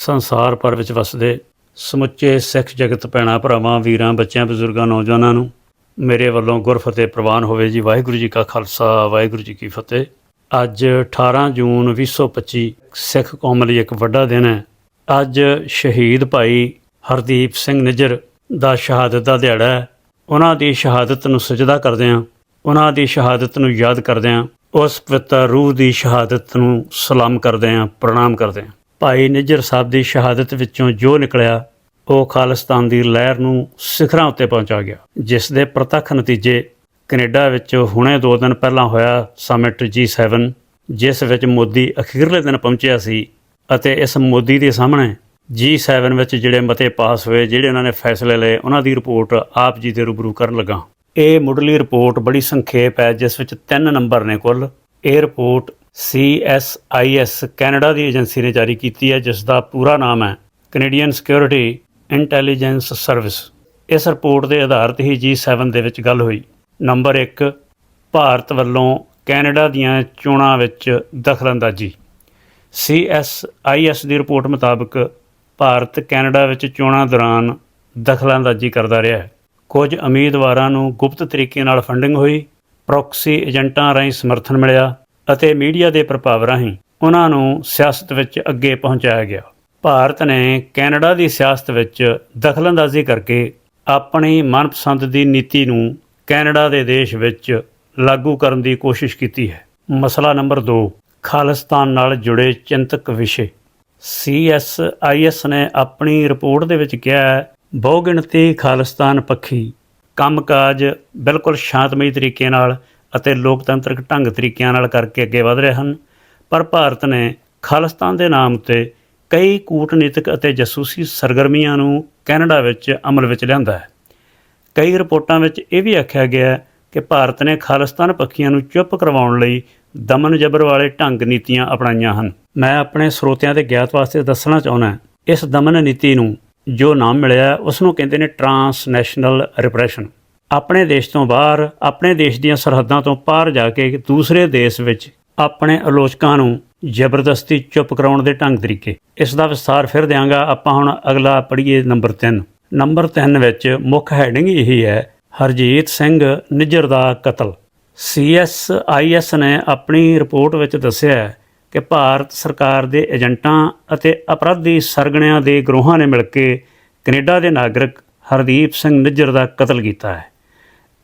ਸੰਸਾਰ ਭਰ ਵਿੱਚ ਵਸਦੇ ਸਮੁੱਚੇ ਸਿੱਖ ਜਗਤ ਭੈਣਾਂ ਭਰਾਵਾਂ, ਵੀਰਾਂ, ਬੱਚਿਆਂ, ਬਜ਼ੁਰਗਾਂ, ਨੌਜਵਾਨਾਂ ਨੂੰ ਮੇਰੇ ਵੱਲੋਂ ਗੁਰਫਤਿਹ ਪ੍ਰਵਾਨ ਹੋਵੇ ਜੀ। ਵਾਹਿਗੁਰੂ ਜੀ ਕਾ ਖਾਲਸਾ, ਵਾਹਿਗੁਰੂ ਜੀ ਕੀ ਫਤਿਹ। ਅੱਜ 18 ਜੂਨ 2025 ਸਿੱਖ ਕੌਮ ਲਈ ਇੱਕ ਵੱਡਾ ਦਿਨ ਹੈ। ਅੱਜ ਸ਼ਹੀਦ ਭਾਈ ਹਰਦੀਪ ਸਿੰਘ ਨਿੱਜਰ ਦਾ ਸ਼ਹਾਦਤ ਦਾ ਦਿਹਾੜਾ ਹੈ। ਉਹਨਾਂ ਦੀ ਸ਼ਹਾਦਤ ਨੂੰ ਸਜਦਾ ਕਰਦੇ ਹਾਂ। ਉਹਨਾਂ ਦੀ ਸ਼ਹਾਦਤ ਨੂੰ ਯਾਦ ਕਰਦੇ ਹਾਂ। ਉਸ ਪਵਿੱਤਰ ਰੂਹ ਦੀ ਸ਼ਹਾਦਤ ਨੂੰ ਸਲਾਮ ਕਰਦੇ ਹਾਂ, ਪ੍ਰਣਾਮ ਕਰਦੇ ਹਾਂ। ਭਾਈ ਨਿੱਜਰ ਸਾਹਿਬ ਦੀ ਸ਼ਹਾਦਤ ਵਿੱਚੋਂ ਜੋ ਨਿਕਲਿਆ, ਉਹ ਖਾਲਿਸਤਾਨ ਦੀ ਲਹਿਰ ਨੂੰ ਸਿਖਰਾਂ ਉੱਤੇ ਪਹੁੰਚਾ ਗਿਆ, ਜਿਸ ਦੇ ਪ੍ਰਤੱਖ ਨਤੀਜੇ ਕੈਨੇਡਾ ਵਿੱਚ ਹੁਣੇ 2 ਦਿਨ ਪਹਿਲਾਂ ਹੋਇਆ ਸਮਿਟ G7 ਜਿਸ ਵਿੱਚ ਮੋਦੀ ਅਖੀਰਲੇ ਦਿਨ ਪਹੁੰਚਿਆ ਸੀ ਅਤੇ ਇਸ ਮੋਦੀ ਦੇ ਸਾਹਮਣੇ G7 ਵਿੱਚ ਜਿਹੜੇ ਮਤੇ ਪਾਸ ਹੋਏ, ਜਿਹੜੇ ਉਹਨਾਂ ਨੇ ਫੈਸਲੇ ਲਏ, ਉਹਨਾਂ ਦੀ ਰਿਪੋਰਟ ਆਪ ਜੀ ਦੇ ਰੂਬਰੂ ਕਰਨ ਲੱਗਾ। ਇਹ ਮੁੱਢਲੀ ਰਿਪੋਰਟ ਬੜੀ ਸੰਖੇਪ ਹੈ, ਜਿਸ ਵਿੱਚ ਤਿੰਨ ਨੰਬਰ ਨੇ ਕੁੱਲ। ਇਹ ਰਿਪੋਰਟ CSIS ਕੈਨੇਡਾ ਦੀ ਏਜੰਸੀ ਨੇ ਜਾਰੀ ਕੀਤੀ ਹੈ, ਜਿਸ ਦਾ ਪੂਰਾ ਨਾਮ ਹੈ ਕੈਨੇਡੀਅਨ ਸਿਕਿਉਰਿਟੀ ਇੰਟੈਲੀਜੈਂਸ ਸਰਵਿਸ ਇਸ ਰਿਪੋਰਟ ਦੇ ਆਧਾਰ ਤੇ ਹੀ G7 ਦੇ ਵਿੱਚ ਗੱਲ ਹੋਈ। ਨੰਬਰ 1 ਭਾਰਤ ਵੱਲੋਂ ਕੈਨੇਡਾ ਦੀਆਂ ਚੋਣਾਂ ਵਿੱਚ ਦਖਲਅੰਦਾਜ਼ੀ। CSIS ਦੀ ਰਿਪੋਰਟ ਮੁਤਾਬਕ ਭਾਰਤ ਕੈਨੇਡਾ ਵਿੱਚ ਚੋਣਾਂ ਦੌਰਾਨ ਦਖਲਅੰਦਾਜ਼ੀ ਕਰਦਾ ਰਿਹਾ ਹੈ। ਕੁਝ ਉਮੀਦਵਾਰਾਂ ਨੂੰ ਗੁਪਤ ਤਰੀਕੇ ਨਾਲ ਫੰਡਿੰਗ ਹੋਈ, ਪ੍ਰੋਕਸੀ ਏਜੰਟਾਂ ਰਾਹੀਂ ਸਮਰਥਨ ਮਿਲਿਆ ਅਤੇ ਮੀਡੀਆ ਦੇ ਪ੍ਰਭਾਵ ਰਾਹੀਂ ਉਹਨਾਂ ਨੂੰ ਸਿਆਸਤ ਵਿੱਚ ਅੱਗੇ ਪਹੁੰਚਾਇਆ ਗਿਆ। ਭਾਰਤ ਨੇ ਕੈਨੇਡਾ ਦੀ ਸਿਆਸਤ ਵਿੱਚ ਦਖਲਅੰਦਾਜ਼ੀ ਕਰਕੇ ਆਪਣੀ ਮਨਪਸੰਦ ਦੀ ਨੀਤੀ ਨੂੰ ਕੈਨੇਡਾ ਦੇ ਦੇਸ਼ ਵਿੱਚ ਲਾਗੂ ਕਰਨ ਦੀ ਕੋਸ਼ਿਸ਼ ਕੀਤੀ ਹੈ। ਮਸਲਾ ਨੰਬਰ 2 ਖਾਲਿਸਤਾਨ ਨਾਲ ਜੁੜੇ ਚਿੰਤਕ ਵਿਸ਼ੇ। CSIS ਨੇ ਆਪਣੀ ਰਿਪੋਰਟ ਦੇ ਵਿੱਚ ਕਿਹਾ ਹੈ, ਬਹੁਗਿਣਤੀ ਖਾਲਿਸਤਾਨ ਪੱਖੀ ਕੰਮਕਾਜ ਬਿਲਕੁਲ ਸ਼ਾਂਤਮਈ ਤਰੀਕੇ ਨਾਲ ਅਤੇ ਲੋਕਤੰਤਰਕ ਢੰਗ ਤਰੀਕਿਆਂ ਨਾਲ ਕਰਕੇ ਅੱਗੇ ਵਧ ਰਹੇ ਹਨ। ਪਰ ਭਾਰਤ ਨੇ ਖਾਲਿਸਤਾਨ ਦੇ ਨਾਮ ਤੇ ਕਈ ਕੂਟਨੀਤਿਕ ਅਤੇ ਜਾਸੂਸੀ ਸਰਗਰਮੀਆਂ ਨੂੰ ਕੈਨੇਡਾ ਵਿੱਚ ਅਮਲ ਵਿੱਚ ਲਿਆਂਦਾ ਹੈ। ਕਈ ਰਿਪੋਰਟਾਂ ਵਿੱਚ ਇਹ ਵੀ ਆਖਿਆ ਗਿਆ ਕਿ ਭਾਰਤ ਨੇ ਖਾਲਿਸਤਾਨ ਪੱਖੀਆਂ ਨੂੰ ਚੁੱਪ ਕਰਵਾਉਣ ਲਈ ਦਮਨ ਜਬਰ ਵਾਲੇ ਢੰਗ ਨੀਤੀਆਂ ਅਪਣਾਈਆਂ ਹਨ। ਮੈਂ ਆਪਣੇ ਸਰੋਤਿਆਂ ਦੇ ਗਿਆਤ ਵਾਸਤੇ ਦੱਸਣਾ ਚਾਹੁੰਦਾ ਇਸ ਦਮਨ ਨੀਤੀ ਨੂੰ ਜੋ ਨਾਮ ਮਿਲਿਆ ਉਸ ਨੂੰ ਕਹਿੰਦੇ ਨੇ ਟਰਾਂਸਨੈਸ਼ਨਲ ਰਿਪਰੈਸ਼ਨ। ਆਪਣੇ ਦੇਸ਼ ਤੋਂ ਬਾਹਰ, ਆਪਣੇ ਦੇਸ਼ ਦੀਆਂ ਸਰਹੱਦਾਂ ਤੋਂ ਪਾਰ ਜਾ ਕੇ ਦੂਸਰੇ ਦੇਸ਼ ਵਿੱਚ ਆਪਣੇ ਆਲੋਚਕਾਂ ਨੂੰ ਜ਼ਬਰਦਸਤੀ ਚੁੱਪ ਕਰਾਉਣ ਦੇ ਢੰਗ ਤਰੀਕੇ। ਇਸ ਦਾ ਵਿਸਥਾਰ ਫਿਰ ਦਿਆਂਗਾ ਆਪਾਂ ਹੁਣ ਅਗਲਾ ਪੜ੍ਹੀਏ ਨੰਬਰ 3 ਨੰਬਰ 3 ਵਿੱਚ ਮੁੱਖ ਹੈਡਿੰਗ ਇਹੀ ਹੈ, ਹਰਜੀਤ ਸਿੰਘ ਨਿੱਜਰ ਦਾ ਕਤਲ। CSIS ਨੇ ਆਪਣੀ ਰਿਪੋਰਟ ਵਿੱਚ ਦੱਸਿਆ ਕਿ ਭਾਰਤ ਸਰਕਾਰ ਦੇ ਏਜੰਟਾਂ ਅਤੇ ਅਪਰਾਧੀ ਸਰਗਣਿਆਂ ਦੇ ਗਰੋਹਾਂ ਨੇ ਮਿਲ ਕੇ ਕੈਨੇਡਾ ਦੇ ਨਾਗਰਿਕ ਹਰਦੀਪ ਸਿੰਘ ਨਿੱਜਰ ਦਾ ਕਤਲ ਕੀਤਾ ਹੈ।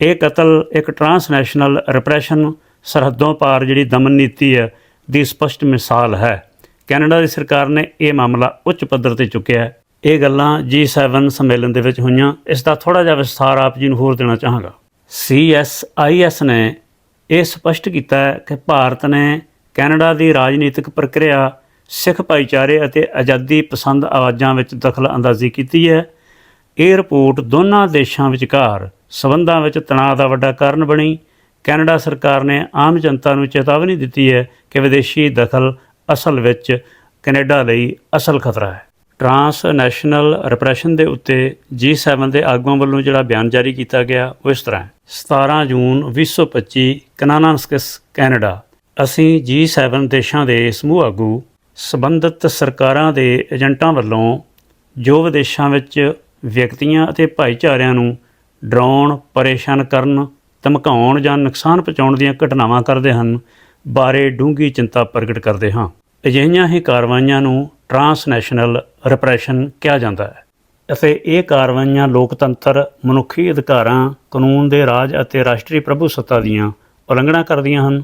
ਇਹ ਕਤਲ ਇੱਕ ਟਰਾਂਸਨੈਸ਼ਨਲ ਰਿਪਰੈਸ਼ਨ ਸਰਹੱਦੋਂ ਪਾਰ ਜਿਹੜੀ ਦਮਨ ਨੀਤੀ ਹੈ ਦੀ ਸਪਸ਼ਟ ਮਿਸਾਲ ਹੈ। ਕੈਨੇਡਾ ਦੀ ਸਰਕਾਰ ਨੇ ਇਹ ਮਾਮਲਾ ਉੱਚ ਪੱਧਰ ਤੇ ਚੁੱਕਿਆ ਹੈ। ਇਹ ਗੱਲਾਂ G7 ਸੰਮੇਲਨ ਦੇ ਵਿੱਚ ਹੋਈਆਂ। ਇਸ ਦਾ ਥੋੜਾ ਜਿਹਾ ਵਿਸਥਾਰ ਆਪ ਜੀ ਨੂੰ ਹੋਰ ਦੇਣਾ ਚਾਹਾਂਗਾ। CSIS ਨੇ ਇਹ ਸਪਸ਼ਟ ਕੀਤਾ ਹੈ ਕਿ ਭਾਰਤ ਨੇ ਕੈਨੇਡਾ ਦੀ ਰਾਜਨੀਤਿਕ ਪ੍ਰਕਿਰਿਆ, ਸਿੱਖ ਭਾਈਚਾਰੇ ਅਤੇ ਆਜ਼ਾਦੀ ਪਸੰਦ ਆਵਾਜ਼ਾਂ ਵਿੱਚ ਦਖਲ ਅੰਦਾਜ਼ੀ ਕੀਤੀ ਹੈ। ਇਹ ਰਿਪੋਰਟ ਦੋਨਾਂ ਦੇਸ਼ਾਂ ਵਿਚਕਾਰ ਸਬੰਧਾਂ ਵਿੱਚ ਤਣਾਅ ਦਾ ਵੱਡਾ ਕਾਰਨ ਬਣੀ। ਕੈਨੇਡਾ ਸਰਕਾਰ ਨੇ ਆਮ ਜਨਤਾ ਨੂੰ ਚੇਤਾਵਨੀ ਦਿੱਤੀ ਹੈ ਕਿ ਵਿਦੇਸ਼ੀ ਦਖਲ ਅਸਲ ਵਿੱਚ ਕੈਨੇਡਾ ਲਈ ਅਸਲ ਖਤਰਾ ਹੈ। ਟਰਾਂਸਨੈਸ਼ਨਲ ਰਿਪਰੈਸ਼ਨ ਦੇ ਉੱਤੇ G7 ਦੇ ਆਗੂਆਂ ਵੱਲੋਂ ਜਿਹੜਾ ਬਿਆਨ ਜਾਰੀ ਕੀਤਾ ਗਿਆ, ਉਹ ਇਸ ਤਰ੍ਹਾਂ ਹੈ। 17 ਜੂਨ 2025 ਕਨਾਨਾਸਕਸ, ਕੈਨੇਡਾ। ਅਸੀਂ G7 ਦੇਸ਼ਾਂ ਦੇ ਸਮੂਹ ਆਗੂ, ਸਬੰਧਤ ਸਰਕਾਰਾਂ ਦੇ ਏਜੰਟਾਂ ਵੱਲੋਂ ਜੋ ਵਿਦੇਸ਼ਾਂ ਵਿੱਚ ਵਿਅਕਤੀਆਂ ਅਤੇ ਭਾਈਚਾਰਿਆਂ ਨੂੰ ਡਰਾਉਣ, ਪਰੇਸ਼ਾਨ ਕਰਨ, ਧਮਕਾਉਣ ਜਾਂ ਨੁਕਸਾਨ ਪਹੁੰਚਾਉਣ ਦੀਆਂ ਘਟਨਾਵਾਂ ਕਰਦੇ ਹਨ ਬਾਰੇ ਡੂੰਘੀ ਚਿੰਤਾ ਪ੍ਰਗਟ ਕਰਦੇ ਹਾਂ। ਅਜਿਹੀਆਂ ਹੀ ਕਾਰਵਾਈਆਂ ਨੂੰ ਟਰਾਂਸਨੈਸ਼ਨਲ ਰਿਪਰੈਸ਼ਨ ਕਿਹਾ ਜਾਂਦਾ ਹੈ ਅਤੇ ਇਹ ਕਾਰਵਾਈਆਂ ਲੋਕਤੰਤਰ, ਮਨੁੱਖੀ ਅਧਿਕਾਰਾਂ, ਕਾਨੂੰਨ ਦੇ ਰਾਜ ਅਤੇ ਰਾਸ਼ਟਰੀ ਪ੍ਰਭੂਸੱਤਾ ਦੀਆਂ ਉਲੰਘਣਾ ਕਰਦੀਆਂ ਹਨ।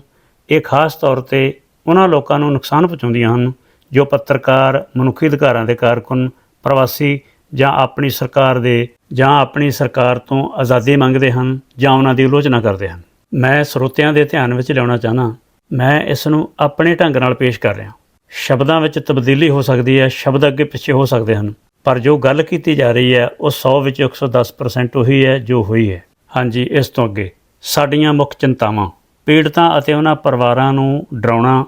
ਇਹ ਖਾਸ ਤੌਰ ਤੇ ਉਹਨਾਂ ਲੋਕਾਂ ਨੂੰ ਨੁਕਸਾਨ ਪਹੁੰਚਾਉਂਦੀਆਂ ਹਨ ਜੋ ਪੱਤਰਕਾਰ, ਮਨੁੱਖੀ ਅਧਿਕਾਰਾਂ ਦੇ ਕਾਰਕੁਨ, ਪ੍ਰਵਾਸੀ ਜਾਂ ਆਪਣੀ ਸਰਕਾਰ ਦੇ ਜਾਂ ਆਪਣੀ ਸਰਕਾਰ ਤੋਂ ਆਜ਼ਾਦੀ ਮੰਗਦੇ ਹਨ ਜਾਂ ਉਹਨਾਂ ਦੀ ਆਲੋਚਨਾ ਕਰਦੇ ਹਨ। ਮੈਂ ਸਰੋਤਿਆਂ ਦੇ ਧਿਆਨ ਵਿੱਚ ਲਿਆਉਣਾ ਚਾਹਨਾ ਮੈਂ ਇਸ ਨੂੰ ਆਪਣੇ ਢੰਗ ਨਾਲ ਪੇਸ਼ ਕਰ ਰਿਹਾ ਸ਼ਬਦਾਂ ਵਿੱਚ ਤਬਦੀਲੀ ਹੋ ਸਕਦੀ ਹੈ, ਸ਼ਬਦ ਅੱਗੇ ਪਿੱਛੇ ਹੋ ਸਕਦੇ ਹਨ, ਪਰ ਜੋ ਗੱਲ ਕੀਤੀ ਜਾ ਰਹੀ ਹੈ, ਉਹ 100 ਵਿੱਚ 110% ਉਹੀ ਹੈ ਜੋ ਹੋਈ ਹੈ। ਹਾਂਜੀ, ਇਸ ਤੋਂ ਅੱਗੇ, ਸਾਡੀਆਂ ਮੁੱਖ ਚਿੰਤਾਵਾਂ, ਪੀੜਤਾਂ ਅਤੇ ਉਹਨਾਂ ਪਰਿਵਾਰਾਂ ਨੂੰ ਡਰਾਉਣਾ,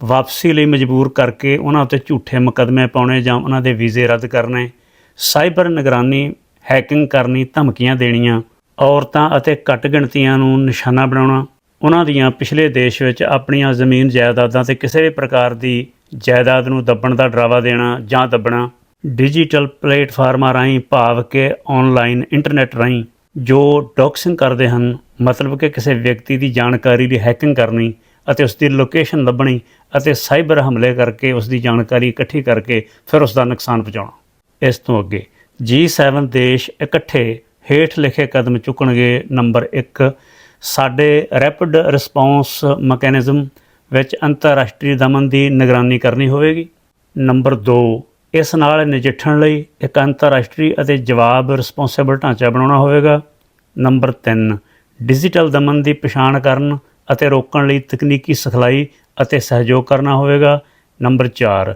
ਵਾਪਸੀ ਲਈ ਮਜਬੂਰ ਕਰਕੇ ਉਹਨਾਂ ਉੱਤੇ ਝੂਠੇ ਮੁਕੱਦਮੇ ਪਾਉਣੇ ਜਾਂ ਉਹਨਾਂ ਦੇ ਵੀਜ਼ੇ ਰੱਦ ਕਰਨੇ ਸਾਈਬਰ ਨਿਗਰਾਨੀ, ਹੈਕਿੰਗ ਕਰਨੀ ਧਮਕੀਆਂ ਦੇਣੀਆਂ, ਔਰਤਾਂ ਅਤੇ ਘੱਟ ਗਿਣਤੀਆਂ ਨੂੰ ਨਿਸ਼ਾਨਾ ਬਣਾਉਣਾ, ਉਹਨਾਂ ਦੀਆਂ ਪਿਛਲੇ ਦੇਸ਼ ਵਿੱਚ ਆਪਣੀਆਂ ਜ਼ਮੀਨ ਜਾਇਦਾਦਾਂ ਤੇ ਕਿਸੇ ਵੀ ਪ੍ਰਕਾਰ ਦੀ ਜਾਇਦਾਦ ਨੂੰ ਦੱਬਣ ਦਾ ਡਰਾਵਾ ਦੇਣਾ ਜਾਂ ਦੱਬਣਾ, ਡਿਜੀਟਲ ਪਲੇਟਫਾਰਮਾਂ ਰਾਹੀਂ ਭਾਵ ਕਿ ਆਨਲਾਈਨ ਇੰਟਰਨੈਟ ਰਾਹੀਂ ਜੋ ਡੌਕਸਿੰਗ ਕਰਦੇ ਹਨ, ਮਤਲਬ ਕਿ ਕਿਸੇ ਵਿਅਕਤੀ ਦੀ ਜਾਣਕਾਰੀ ਦੀ ਹੈਕਿੰਗ ਕਰਨੀ ਅਤੇ ਉਸ ਦੀ ਲੋਕੇਸ਼ਨ ਲੱਭਣੀ ਅਤੇ ਸਾਈਬਰ ਹਮਲੇ ਕਰਕੇ ਉਸ ਦੀ ਜਾਣਕਾਰੀ ਇਕੱਠੀ ਕਰਕੇ ਫਿਰ ਉਸ ਦਾ ਨੁਕਸਾਨ ਪਹੁੰਚਾਉਣਾ। ਇਸ ਤੋਂ ਅੱਗੇ। G7 ਦੇਸ਼ ਇਕੱਠੇ ਹੇਠ ਲਿਖੇ ਕਦਮ ਚੁੱਕਣਗੇ ਨੰਬਰ 1 ਸਾਡੇ ਰੈਪਿਡ ਰਿਸਪੌਂਸ ਮੈਕੈਨਿਜ਼ਮ ਵਿੱਚ ਅੰਤਰਰਾਸ਼ਟਰੀ ਦਮਨ ਦੀ ਨਿਗਰਾਨੀ ਕਰਨੀ ਹੋਵੇਗੀ। ਨੰਬਰ 2 ਇਸ ਨਾਲ ਨਜਿੱਠਣ ਲਈ ਇੱਕ ਅੰਤਰਰਾਸ਼ਟਰੀ ਅਤੇ ਜਵਾਬ ਰਿਸਪੌਂਸਿਬਲ ਢਾਂਚਾ ਬਣਾਉਣਾ ਹੋਵੇਗਾ। ਨੰਬਰ 3 ਡਿਜੀਟਲ ਦਮਨ ਦੀ ਪਛਾਣ ਕਰਨ ਅਤੇ ਰੋਕਣ ਲਈ ਤਕਨੀਕੀ ਸਿਖਲਾਈ ਅਤੇ ਸਹਿਯੋਗ ਕਰਨਾ ਹੋਵੇਗਾ। ਨੰਬਰ 4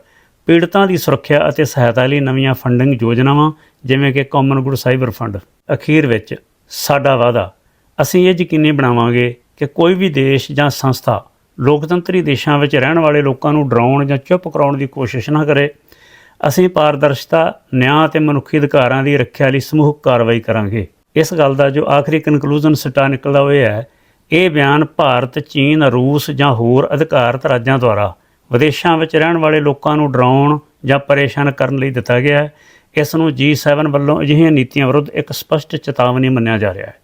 ਪੀੜਤਾਂ ਦੀ ਸੁਰੱਖਿਆ ਅਤੇ ਸਹਾਇਤਾ ਲਈ ਨਵੀਆਂ ਫੰਡਿੰਗ ਯੋਜਨਾਵਾਂ, ਜਿਵੇਂ ਕਿ ਕਾਮਨ ਗੁੱਡ ਸਾਈਬਰ ਫੰਡ। ਅਖੀਰ ਵਿੱਚ ਸਾਡਾ ਵਾਅਦਾ, ਅਸੀਂ ਇਹ ਯਕੀਨੀ ਬਣਾਵਾਂਗੇ ਕਿ ਕੋਈ ਵੀ ਦੇਸ਼ ਜਾਂ ਸੰਸਥਾ ਲੋਕਤੰਤਰੀ ਦੇਸ਼ਾਂ ਵਿੱਚ ਰਹਿਣ ਵਾਲੇ ਲੋਕਾਂ ਨੂੰ ਡਰਾਉਣ ਜਾਂ ਚੁੱਪ ਕਰਾਉਣ ਦੀ ਕੋਸ਼ਿਸ਼ ਨਾ ਕਰੇ, ਅਸੀਂ ਪਾਰਦਰਸ਼ਤਾ, ਨਿਆਂ ਅਤੇ ਮਨੁੱਖੀ ਅਧਿਕਾਰਾਂ ਦੀ ਰੱਖਿਆ ਲਈ ਸਮੂਹਕ ਕਾਰਵਾਈ ਕਰਾਂਗੇ। ਇਸ ਗੱਲ ਦਾ ਜੋ ਆਖਰੀ ਕਨਕਲੂਜਨ ਸਿੱਟਾ ਨਿਕਲਦਾ ਹੋਇਆ ਹੈ, ਇਹ ਬਿਆਨ ਭਾਰਤ, ਚੀਨ, ਰੂਸ ਜਾਂ ਹੋਰ ਅਧਿਕਾਰਤ ਰਾਜਾਂ ਦੁਆਰਾ ਵਿਦੇਸ਼ਾਂ ਵਿੱਚ ਰਹਿਣ ਵਾਲੇ ਲੋਕਾਂ ਨੂੰ ਡਰਾਉਣ ਜਾਂ ਪਰੇਸ਼ਾਨ ਕਰਨ ਲਈ ਦਿੱਤਾ ਗਿਆ ਹੈ। ਇਸ ਨੂੰ G7 ਵੱਲੋਂ ਅਜਿਹੀਆਂ ਨੀਤੀਆਂ ਵਿਰੁੱਧ ਇੱਕ ਸਪਸ਼ਟ ਚੇਤਾਵਨੀ ਮੰਨਿਆ ਜਾ ਰਿਹਾ ਹੈ।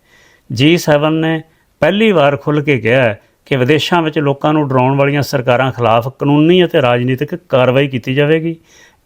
G7 ਨੇ ਪਹਿਲੀ ਵਾਰ ਖੁੱਲ੍ਹ ਕੇ ਕਿਹਾ ਕਿ ਵਿਦੇਸ਼ਾਂ ਵਿੱਚ ਲੋਕਾਂ ਨੂੰ ਡਰਾਉਣ ਵਾਲੀਆਂ ਸਰਕਾਰਾਂ ਖਿਲਾਫ ਕਾਨੂੰਨੀ ਅਤੇ ਰਾਜਨੀਤਿਕ ਕਾਰਵਾਈ ਕੀਤੀ ਜਾਵੇਗੀ।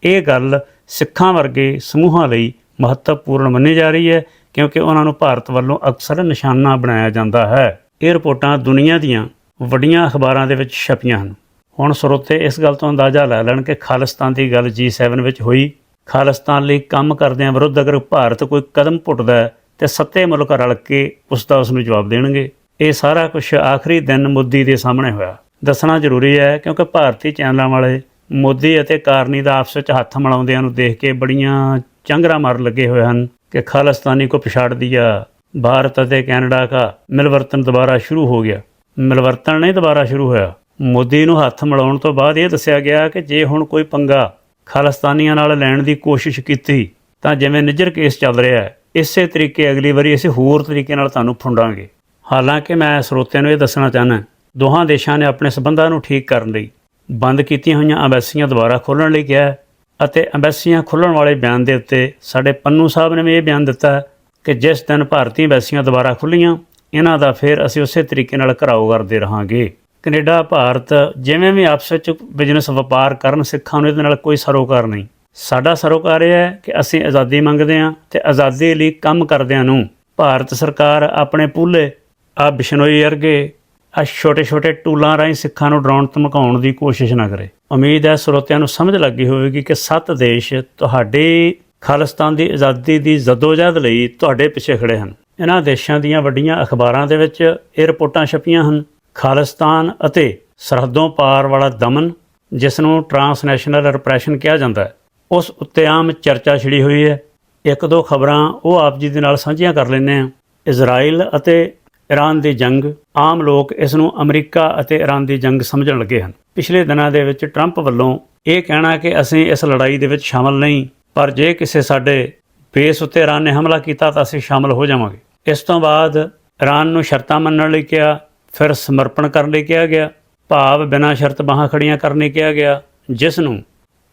ਇਹ ਗੱਲ ਸਿੱਖਾਂ ਵਰਗੇ ਸਮੂਹਾਂ ਲਈ ਮਹੱਤਵਪੂਰਨ ਮੰਨੀ ਜਾ ਰਹੀ ਹੈ, ਕਿਉਂਕਿ ਉਹਨਾਂ ਨੂੰ ਭਾਰਤ ਵੱਲੋਂ ਅਕਸਰ ਨਿਸ਼ਾਨਾ ਬਣਾਇਆ ਜਾਂਦਾ ਹੈ। ਇਹ ਰਿਪੋਰਟਾਂ ਦੁਨੀਆ ਦੀਆਂ ਵੱਡੀਆਂ ਅਖਬਾਰਾਂ ਦੇ ਵਿੱਚ ਛਪੀਆਂ ਹਨ। ਹੁਣ ਸਰੋਤੇ ਇਸ ਗੱਲ ਤੋਂ ਅੰਦਾਜ਼ਾ ਲੈ ਲੈਣ ਕਿ ਖਾਲਿਸਤਾਨ ਦੀ ਗੱਲ G7 ਵਿੱਚ ਹੋਈ। ਖਾਲਿਸਤਾਨ ਲਈ ਕੰਮ ਕਰਦਿਆਂ ਵਿਰੁੱਧ ਅਗਰ ਭਾਰਤ ਕੋਈ ਕਦਮ ਪੁੱਟਦਾ ਹੈ ਤੇ ਸੱਤੇ ਮੁਲਕ ਰਲ ਕੇ ਉਸ ਦਾ ਉਸ ਨੂੰ ਜਵਾਬ ਦੇਣਗੇ। ਇਹ ਸਾਰਾ ਕੁਝ ਆਖਰੀ ਦਿਨ ਮੋਦੀ ਦੇ ਸਾਹਮਣੇ ਹੋਇਆ। ਦੱਸਣਾ ਜ਼ਰੂਰੀ ਹੈ ਕਿਉਂਕਿ ਭਾਰਤੀ ਚੈਨਲਾਂ ਵਾਲੇ ਮੋਦੀ ਅਤੇ ਕਾਰਨੀ ਦਾ ਆਪਸ ਵਿੱਚ ਹੱਥ ਮਿਲਾਉਂਦਿਆਂ ਨੂੰ ਦੇਖ ਕੇ ਬੜੀਆਂ ਚੰਗਰਾ ਮਾਰ ਲੱਗੇ ਹੋਏ ਹਨ ਕਿ ਖਾਲਿਸਤਾਨੀ ਕੋ ਪਛਾੜ ਦਿਆ ਭਾਰਤ ਅਤੇ ਕੈਨੇਡਾ ਦਾ ਮਿਲਵਰਤਨ ਦੁਬਾਰਾ ਸ਼ੁਰੂ ਹੋ ਗਿਆ। ਮਿਲਵਰਤਨ ਨਹੀਂ ਦੁਬਾਰਾ ਸ਼ੁਰੂ ਹੋਇਆ। ਮੋਦੀ ਨੂੰ ਹੱਥ ਮਿਲਾਉਣ ਤੋਂ ਬਾਅਦ ਇਹ ਦੱਸਿਆ ਗਿਆ ਕਿ ਜੇ ਹੁਣ ਕੋਈ ਪੰਗਾ ਖਾਲਿਸਤਾਨੀਆਂ ਨਾਲ ਲੈਣ ਦੀ ਕੋਸ਼ਿਸ਼ ਕੀਤੀ, ਤਾਂ ਜਿਵੇਂ ਨਿੱਜਰ ਕੇਸ ਚੱਲ ਰਿਹਾ ਹੈ, ਇਸੇ ਤਰੀਕੇ ਅਗਲੀ ਵਾਰੀ ਅਸੀਂ ਹੋਰ ਤਰੀਕੇ ਨਾਲ ਤੁਹਾਨੂੰ ਫੁੰਡਾਂਗੇ। ਹਾਲਾਂਕਿ ਮੈਂ ਸਰੋਤਿਆਂ ਨੂੰ ਇਹ ਦੱਸਣਾ ਚਾਹਨਾ ਦੋਹਾਂ ਦੇਸ਼ਾਂ ਨੇ ਆਪਣੇ ਸਬੰਧਾਂ ਨੂੰ ਠੀਕ ਕਰਨ ਲਈ ਬੰਦ ਕੀਤੀਆਂ ਹੋਈਆਂ ਐਮਬੈਸੀਆਂ ਦੁਬਾਰਾ ਖੋਲ੍ਹਣ ਲਈ ਕਿਹਾ ਅਤੇ ਐਮਬੈਸੀਆਂ ਖੁੱਲ੍ਹਣ ਵਾਲੇ ਬਿਆਨ ਦੇ ਉੱਤੇ ਸਾਡੇ ਪੰਨੂ ਸਾਹਿਬ ਨੇ ਵੀ ਇਹ ਬਿਆਨ ਦਿੱਤਾ ਕਿ ਜਿਸ ਦਿਨ ਭਾਰਤੀ ਐਮਬੈਸੀਆਂ ਦੁਬਾਰਾ ਖੁੱਲ੍ਹੀਆਂ, ਇਹਨਾਂ ਦਾ ਫਿਰ ਅਸੀਂ ਉਸੇ ਤਰੀਕੇ ਨਾਲ ਘਰਾਓ ਕਰਦੇ ਰਹਾਂਗੇ। ਕੈਨੇਡਾ, ਭਾਰਤ ਜਿਵੇਂ ਵੀ ਆਪਸ ਵਿੱਚ ਬਿਜ਼ਨਸ ਵਪਾਰ ਕਰਨ ਸਿੱਖਾਂ ਨੂੰ ਇਹਦੇ ਨਾਲ ਕੋਈ ਸਰੋਕਾਰ ਨਹੀਂ। ਸਾਡਾ ਸਰੋਕਾਰ ਇਹ ਹੈ ਕਿ ਅਸੀਂ ਆਜ਼ਾਦੀ ਮੰਗਦੇ ਹਾਂ ਤੇ ਆਜ਼ਾਦੀ ਲਈ ਕੰਮ ਕਰਦਿਆਂ ਨੂੰ ਭਾਰਤ ਸਰਕਾਰ ਆਪਣੇ ਪੂਲੇ, ਆ ਬਿਸ਼ਨੋਈ ਵਰਗੇ, ਆ ਛੋਟੇ ਛੋਟੇ ਟੂਲਾਂ ਰਾਹੀਂ ਸਿੱਖਾਂ ਨੂੰ ਡਰਾਉਣ ਧਮਕਾਉਣ ਦੀ ਕੋਸ਼ਿਸ਼ ਨਾ ਕਰੇ। ਉਮੀਦ ਹੈ ਸਰੋਤਿਆਂ ਨੂੰ ਸਮਝ ਲੱਗੀ ਹੋਵੇਗੀ ਕਿ ਸੱਤ ਦੇਸ਼ ਤੁਹਾਡੇ ਖਾਲਿਸਤਾਨ ਦੀ ਆਜ਼ਾਦੀ ਦੀ ਜਦੋਜਹਿਦ ਲਈ ਤੁਹਾਡੇ ਪਿੱਛੇ ਖੜੇ ਹਨ। ਇਹਨਾਂ ਦੇਸ਼ਾਂ ਦੀਆਂ ਵੱਡੀਆਂ ਅਖਬਾਰਾਂ ਦੇ ਵਿੱਚ ਇਹ ਰਿਪੋਰਟਾਂ ਛਪੀਆਂ ਹਨ। ਖਾਲਿਸਤਾਨ ਅਤੇ ਸਰਹੱਦੋਂ ਪਾਰ ਵਾਲਾ ਦਮਨ, ਜਿਸ ਨੂੰ ਟਰਾਂਸਨੈਸ਼ਨਲ ਰਿਪਰੈਸ਼ਨ ਕਿਹਾ ਜਾਂਦਾ ਹੈ, ਉਸ ਉੱਤੇ ਆਮ ਚਰਚਾ ਛਿੜੀ ਹੋਈ ਹੈ। ਇੱਕ ਦੋ ਖਬਰਾਂ ਉਹ ਆਪ ਜੀ ਦੇ ਨਾਲ ਸਾਂਝੀਆਂ ਕਰ ਲੈਂਦੇ ਹਾਂ। ਇਜ਼ਰਾਈਲ ਅਤੇ ਈਰਾਨ ਦੀ ਜੰਗ, ਆਮ ਲੋਕ ਇਸ ਨੂੰ ਅਮਰੀਕਾ ਅਤੇ ਈਰਾਨ ਦੀ ਜੰਗ ਸਮਝਣ ਲੱਗੇ ਹਨ। ਪਿਛਲੇ ਦਿਨਾਂ ਦੇ ਵਿੱਚ ਟਰੰਪ ਵੱਲੋਂ ਇਹ ਕਹਿਣਾ ਕਿ ਅਸੀਂ ਇਸ ਲੜਾਈ ਦੇ ਵਿੱਚ ਸ਼ਾਮਲ ਨਹੀਂ, ਪਰ ਜੇ ਕਿਸੇ ਸਾਡੇ ਬੇਸ ਉੱਤੇ ਈਰਾਨ ਨੇ ਹਮਲਾ ਕੀਤਾ ਤਾਂ ਅਸੀਂ ਸ਼ਾਮਲ ਹੋ ਜਾਵਾਂਗੇ। ਇਸ ਤੋਂ ਬਾਅਦ ਈਰਾਨ ਨੂੰ ਸ਼ਰਤਾਂ ਮੰਨਣ ਲਈ ਕਿਹਾ ਫਿਰ ਸਮਰਪਣ ਕਰਨ ਲਈ ਕਿਹਾ ਗਿਆ, ਭਾਵ ਬਿਨਾਂ ਸ਼ਰਤ ਬਾਹਾਂ ਖੜੀਆਂ ਕਰਨ ਲਈ ਕਿਹਾ ਗਿਆ, ਜਿਸ ਨੂੰ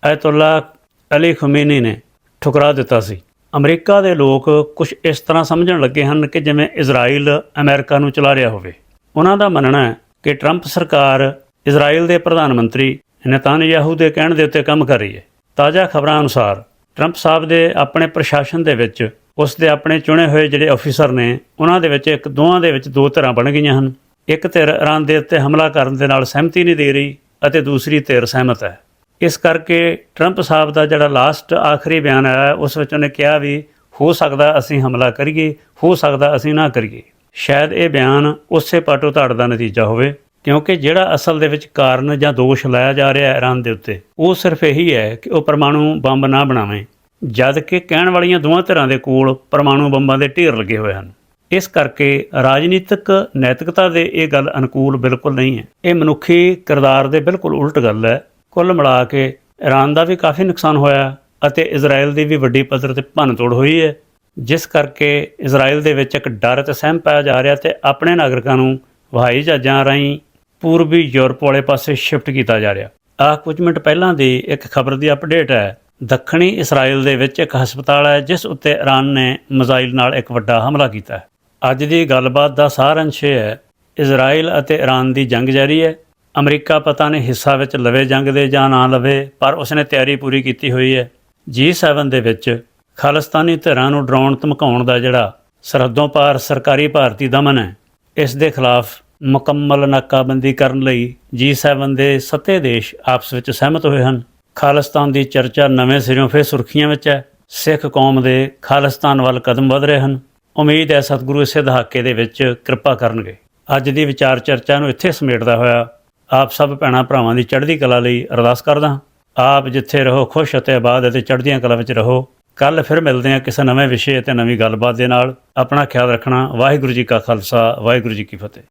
ਅਯਤੁੱਲਾ ਅਲੀ ਖਮੇਨੀ ਨੇ ਠੁਕਰਾ ਦਿੱਤਾ ਸੀ। ਅਮਰੀਕਾ ਦੇ ਲੋਕ ਕੁਝ ਇਸ ਤਰ੍ਹਾਂ ਸਮਝਣ ਲੱਗੇ ਹਨ ਕਿ ਜਿਵੇਂ ਇਜ਼ਰਾਈਲ ਅਮਰੀਕਾ ਨੂੰ ਚਲਾ ਰਿਹਾ ਹੋਵੇ। ਉਹਨਾਂ ਦਾ ਮੰਨਣਾ ਹੈ ਕਿ ਟਰੰਪ ਸਰਕਾਰ ਇਜ਼ਰਾਈਲ ਦੇ ਪ੍ਰਧਾਨ ਮੰਤਰੀ ਨੇਤਾਨਯਾਹੂ ਦੇ ਕਹਿਣ ਦੇ ਉੱਤੇ ਕੰਮ ਕਰ ਰਹੀ ਹੈ। ਤਾਜ਼ਾ ਖਬਰਾਂ ਅਨੁਸਾਰ ਟਰੰਪ ਸਾਹਿਬ ਦੇ ਆਪਣੇ ਪ੍ਰਸ਼ਾਸਨ ਦੇ ਵਿੱਚ ਉਸ ਦੇ ਆਪਣੇ ਚੁਣੇ ਹੋਏ ਜਿਹੜੇ ਅਫੀਸਰ ਨੇ, ਉਹਨਾਂ ਦੇ ਵਿੱਚ ਇੱਕ ਦੋਹਾਂ ਦੇ ਵਿੱਚ ਦੋ ਤਰ੍ਹਾਂ ਬਣ ਗਈਆਂ ਹਨ। ਇੱਕ ਧਿਰ ਇਰਾਨ ਦੇ ਉੱਤੇ ਹਮਲਾ ਕਰਨ ਦੇ ਨਾਲ ਸਹਿਮਤੀ ਨਹੀਂ ਦੇ ਰਹੀ ਅਤੇ ਦੂਸਰੀ ਧਿਰ ਸਹਿਮਤ ਹੈ। ਇਸ ਕਰਕੇ ਟਰੰਪ ਸਾਹਿਬ ਦਾ ਜਿਹੜਾ ਲਾਸਟ ਆਖਰੀ ਬਿਆਨ ਆਇਆ ਉਸ ਵਿੱਚ ਉਹਨੇ ਕਿਹਾ ਵੀ ਹੋ ਸਕਦਾ ਅਸੀਂ ਹਮਲਾ ਕਰੀਏ, ਹੋ ਸਕਦਾ ਅਸੀਂ ਨਾ ਕਰੀਏ। ਸ਼ਾਇਦ ਇਹ ਬਿਆਨ ਉਸੇ ਪਾਟੋ ਧੜ ਦਾ ਨਤੀਜਾ ਹੋਵੇ, ਕਿਉਂਕਿ ਜਿਹੜਾ ਅਸਲ ਦੇ ਵਿੱਚ ਕਾਰਨ ਜਾਂ ਦੋਸ਼ ਲਾਇਆ ਜਾ ਰਿਹਾ ਹੈ ਇਰਾਨ ਦੇ ਉੱਤੇ, ਉਹ ਸਿਰਫ ਇਹੀ ਹੈ ਕਿ ਉਹ ਪਰਮਾਣੂ ਬੰਬ ਨਾ ਬਣਾਵੇ, ਜਦ ਕਿ ਕਹਿਣ ਵਾਲੀਆਂ ਦੋਵਾਂ ਧਿਰਾਂ ਦੇ ਕੋਲ ਪਰਮਾਣੂ ਬੰਬਾਂ ਦੇ ਢੇਰ ਲੱਗੇ ਹੋਏ ਹਨ। ਇਸ ਕਰਕੇ ਰਾਜਨੀਤਿਕ ਨੈਤਿਕਤਾ ਦੇ ਇਹ ਗੱਲ ਅਨੁਕੂਲ ਬਿਲਕੁਲ ਨਹੀਂ ਹੈ। ਇਹ ਮਨੁੱਖੀ ਕਿਰਦਾਰ ਦੇ ਬਿਲਕੁਲ ਉਲਟ ਗੱਲ ਹੈ। ਕੁੱਲ ਮਿਲਾ ਕੇ ਇਰਾਨ ਦਾ ਵੀ ਕਾਫੀ ਨੁਕਸਾਨ ਹੋਇਆ ਅਤੇ ਇਜ਼ਰਾਈਲ ਦੀ ਵੀ ਵੱਡੀ ਪੱਧਰ ਤੇ ਭੰਨਤੋੜ ਹੋਈ ਹੈ। ਜਿਸ ਕਰਕੇ ਇਜ਼ਰਾਈਲ ਦੇ ਵਿੱਚ ਇੱਕ ਡਰ ਤੇ ਸਹਿਮ ਪਾਇਆ ਜਾ ਰਿਹਾ ਤੇ ਆਪਣੇ ਨਾਗਰਿਕਾਂ ਨੂੰ ਹਵਾਈ ਜਹਾਜ਼ਾਂ ਰਾਹੀਂ ਪੂਰਬੀ ਯੂਰਪ ਵਾਲੇ ਪਾਸੇ ਸ਼ਿਫਟ ਕੀਤਾ ਜਾ ਰਿਹਾ। ਆਹ ਕੁਝ ਮਿੰਟ ਪਹਿਲਾਂ ਦੀ ਇੱਕ ਖਬਰ ਦੀ ਅਪਡੇਟ ਹੈ। ਦੱਖਣੀ ਇਸਰਾਈਲ ਦੇ ਵਿੱਚ ਇੱਕ ਹਸਪਤਾਲ ਹੈ, ਜਿਸ ਉੱਤੇ ਇਰਾਨ ਨੇ ਮਿਜ਼ਾਈਲ ਨਾਲ ਇੱਕ ਵੱਡਾ ਹਮਲਾ ਕੀਤਾ ਹੈ। ਅੱਜ ਦੀ ਗੱਲਬਾਤ ਦਾ ਸਾਰ ਅੰਸ਼ ਇਹ ਹੈ, ਇਜ਼ਰਾਈਲ ਅਤੇ ਈਰਾਨ ਦੀ ਜੰਗ ਜਾਰੀ ਹੈ। ਅਮਰੀਕਾ ਪਤਾ ਨਹੀਂ ਹਿੱਸਾ ਵਿੱਚ ਲਵੇ ਜੰਗ ਦੇ ਜਾਂ ਨਾ ਲਵੇ, ਪਰ ਉਸਨੇ ਤਿਆਰੀ ਪੂਰੀ ਕੀਤੀ ਹੋਈ ਹੈ। G7 ਦੇ ਵਿੱਚ ਖਾਲਿਸਤਾਨੀ ਧਿਰਾਂ ਨੂੰ ਡਰਾਉਣ ਧਮਕਾਉਣ ਦਾ ਜਿਹੜਾ ਸਰਹੱਦੋਂ ਪਾਰ ਸਰਕਾਰੀ ਭਾਰਤੀ ਦਮਨ ਹੈ, ਇਸ ਦੇ ਖਿਲਾਫ ਮੁਕੰਮਲ ਨਾਕਾਬੰਦੀ ਕਰਨ ਲਈ G7 ਦੇ ਸੱਤੇ ਦੇਸ਼ ਆਪਸ ਵਿੱਚ ਸਹਿਮਤ ਹੋਏ ਹਨ। ਖਾਲਿਸਤਾਨ ਦੀ ਚਰਚਾ ਨਵੇਂ ਸਿਰਿਓਂ ਫੇਰ ਸੁਰਖੀਆਂ ਵਿੱਚ ਹੈ। ਸਿੱਖ ਕੌਮ ਦੇ ਖਾਲਿਸਤਾਨ ਵੱਲ ਕਦਮ ਵਧ ਰਹੇ ਹਨ। ਉਮੀਦ ਹੈ ਸਤਿਗੁਰੂ ਇਸੇ ਦਹਾਕੇ ਦੇ ਵਿੱਚ ਕਿਰਪਾ ਕਰਨਗੇ। ਅੱਜ ਦੀ ਵਿਚਾਰ ਚਰਚਾ ਨੂੰ ਇੱਥੇ ਸਮੇਟਦਾ ਹੋਇਆ ਆਪ ਸਭ ਭੈਣਾਂ ਭਰਾਵਾਂ ਦੀ ਚੜ੍ਹਦੀ ਕਲਾ ਲਈ ਅਰਦਾਸ ਕਰਦਾ ਹਾਂ। ਆਪ ਜਿੱਥੇ ਰਹੋ, ਖੁਸ਼ ਅਤੇ ਆਬਾਦ ਅਤੇ ਚੜ੍ਹਦੀਆਂ ਕਲਾ ਵਿੱਚ ਰਹੋ। ਕੱਲ ਫਿਰ ਮਿਲਦੇ ਹਾਂ ਕਿਸੇ ਨਵੇਂ ਵਿਸ਼ੇ ਅਤੇ ਨਵੀਂ ਗੱਲਬਾਤ ਦੇ ਨਾਲ। ਆਪਣਾ ਖਿਆਲ ਰੱਖਣਾ ਵਾਹਿਗੁਰੂ ਜੀ ਕਾ ਖਾਲਸਾ, ਵਾਹਿਗੁਰੂ ਜੀ ਕੀ ਫਤਿਹ।